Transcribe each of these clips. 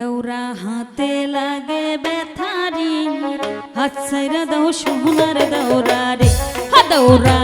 দৌরা হাতে লাগে ব্যথারি হাত সাইরা দাও সোনার দৌরা রে। হা দৌরা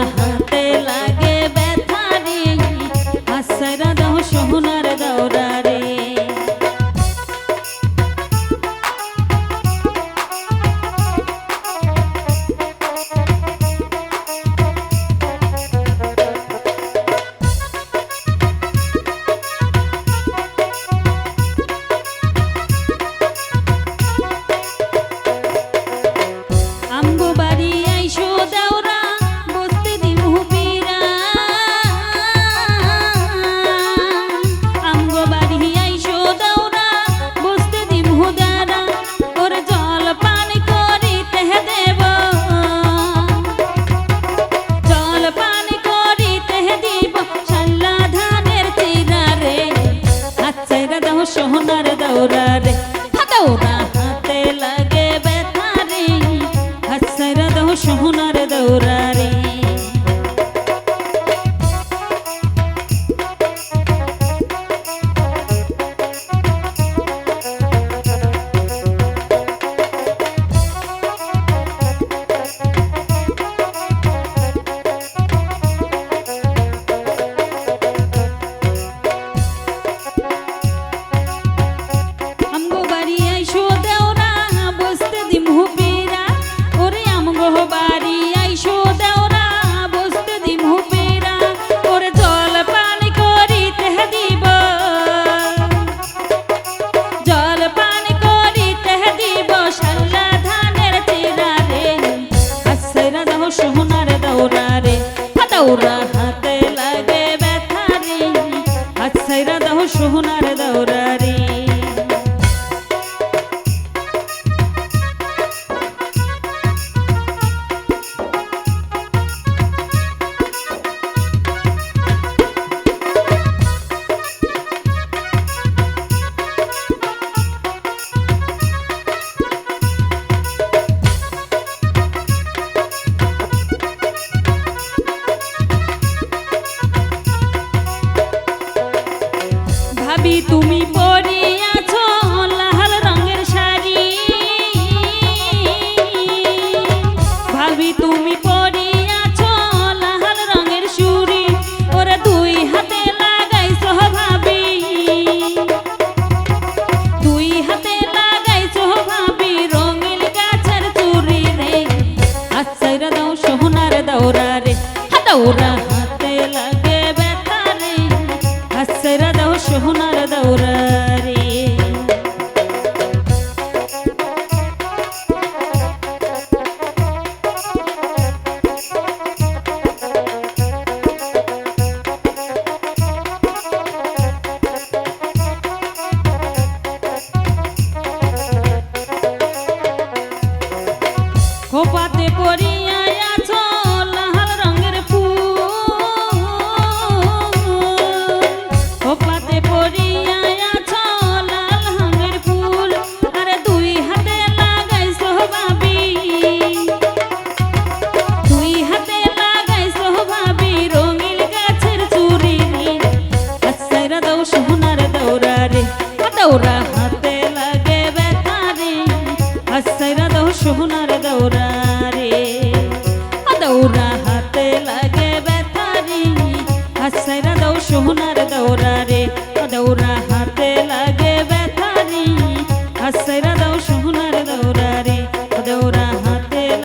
saudade সোহনার দৌরা। তুমি পরিয়াছো লাল রঙের শাড়ি। ভাবি তুমি পরি সোহনার দৌরা রে খোপাতে পরিয়া দাও সোনার দৌড়া রে দৌড়া